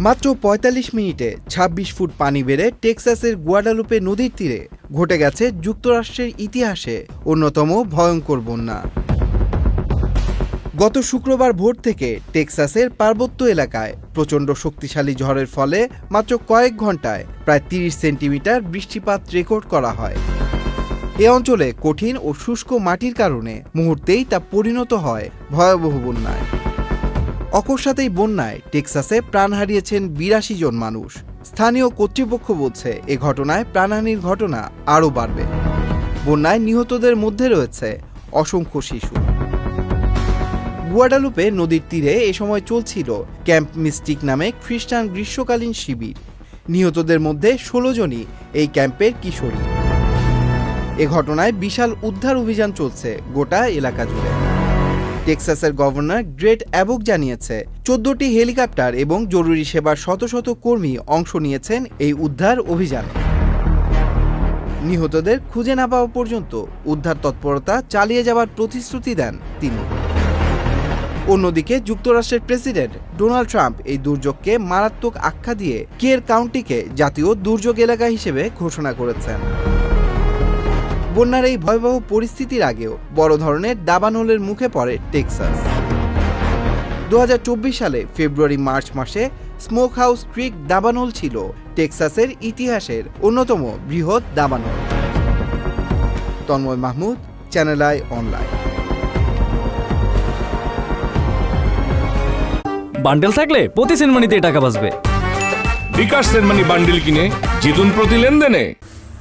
মাত্র ৪৫ মিনিটে ২৬ ফুট পানি বেড়ে টেক্সাসের গুয়াডালুপে নদীর তীরে ঘটে গেছে যুক্তরাষ্ট্রের ইতিহাসে অন্যতম ভয়ঙ্কর বন্যা। গত শুক্রবার ভোর থেকে টেক্সাসের পার্বত্য এলাকায় প্রচণ্ড শক্তিশালী ঝড়ের ফলে মাত্র কয়েক ঘন্টায় প্রায় তিরিশ সেন্টিমিটার বৃষ্টিপাত রেকর্ড করা হয়। এ অঞ্চলে কঠিন ও শুষ্ক মাটির কারণে মুহূর্তেই তা পরিণত হয় ভয়াবহ বন্যায়। অকস্মাতেই বন্যায় টেক্সাসে প্রাণ হারিয়েছেন বিরাশি জন মানুষ। স্থানীয় কর্তৃপক্ষ বলছে, এ ঘটনায় প্রাণহানির ঘটনা আরও বাড়বে। বন্যায় নিহতদের মধ্যে রয়েছে অসংখ্য শিশু। গুয়াডালুপে নদীর তীরে এ সময় চলছিল ক্যাম্প মিস্টিক নামে খ্রিস্টান গ্রীষ্মকালীন শিবির। নিহতদের মধ্যে ষোলো জনই এই ক্যাম্পের কিশোরী। এ ঘটনায় বিশাল উদ্ধার অভিযান চলছে গোটা এলাকা জুড়ে। টেক্সাসের গভর্নর গ্রেট অ্যাবক জানিয়েছে, চোদ্দটি হেলিকপ্টার এবং জরুরি সেবার শত শত কর্মী অংশ নিয়েছেন এই উদ্ধার অভিযানে। নিহতদের খুঁজে না পাওয়া পর্যন্ত উদ্ধার তৎপরতা চালিয়ে যাওয়ার প্রতিশ্রুতি দেন তিনি। অন্যদিকে যুক্তরাষ্ট্রের প্রেসিডেন্ট ডোনাল্ড ট্রাম্প এই দুর্যোগকে মারাত্মক আখ্যা দিয়ে কেয়ার কাউন্টিকে জাতীয় দুর্যোগ এলাকা হিসেবে ঘোষণা করেছেন। বন্যার এই ভয়াবহ পরিস্থিতির আগেও বড় ধরনের দাবানলের মুখে পড়ে টেক্সাস। দু সালে ফেব্রুয়ারি মার্চ মাসে স্মোক হাউস ক্রিক দাবানল ছিল টেক্সাসের ইতিহাসের অন্যতম বৃহৎ দাবানল। Tanmoy Mahmud channel I online. Bundle থাকলে প্রতি সিনেমানিতে টাকা বাঁচবে। বিকাশ সেনমানি বান্ডিল কিনে জিতুন প্রতি লেনদেনে।